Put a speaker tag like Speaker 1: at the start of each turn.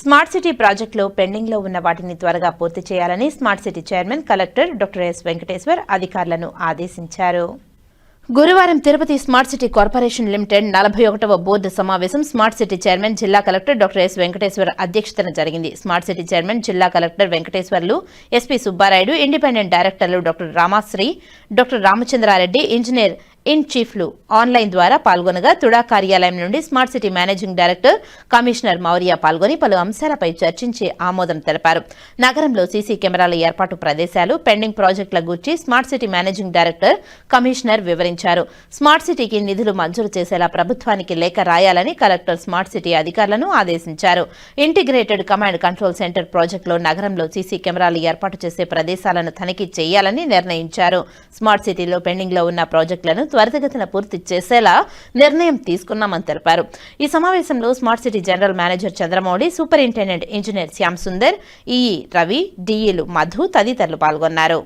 Speaker 1: Smart city ప్రాజెక్టులో పెండింగ్లో ఉన్న వాటిని త్వరగా పూర్తి చేయాలని smart city chairman collector doctor S Venkateshwar అధికారులను ఆదేశించారు. గురువారం Tirupati smart city corporation limited నలభై ఒకటవ బోర్డు సమావేశం స్మార్ట్ సిటీ చైర్మన్ జిల్లా కలెక్టర్ డాక్టర్ ఎస్ వెంకటేశ్వర్ అధ్యక్షతన జరిగింది. స్మార్ట్ సిటీ చైర్మన్ జిల్లా collector Venkateswarlu SP Subbarayudu independent డైరెక్టర్లు doctor Ramasree doctor Ramachandra Reddy engineer in చీఫ్లు online ద్వారా పాల్గొనగా తుడా కార్యాలయం నుండి smart city managing director commissioner Maurya పాల్గొని పలు అంశాలపై చర్చించి ఆమోదం తెలిపారు. నగరంలో సీసీ కెమెరాల ఏర్పాటు ప్రదేశాలు పెండింగ్ ప్రాజెక్టుల గూర్చి smart city managing director commissioner వివరించారు. స్మార్ట్ సిటీకి నిధులు మంజూరు చేసేలా ప్రభుత్వానికి లేఖ రాయాలని కలెక్టర్ స్మార్ట్ సిటీ అధికారులను ఆదేశించారు. ఇంటిగ్రేటెడ్ కమాండ్ కంట్రోల్ సెంటర్ ప్రాజెక్టులో నగరంలో సీసీ కెమెరాలు ఏర్పాటు చేసే ప్రదేశాలను తనిఖీ చేయాలని నిర్ణయించారు. స్మార్ట్ సిటీలో పెండింగ్లో ఉన్న ప్రాజెక్టులను త్వరితగతిన పూర్తి చేసేలా నిర్ణయం తీసుకున్నామని తెలిపారు. ఈ సమావేశంలో smart city general manager Chandramouli superintendent engineer Shyam Sundar EE Ravi డిఈలు Madhu తదితరులు పాల్గొన్నారు.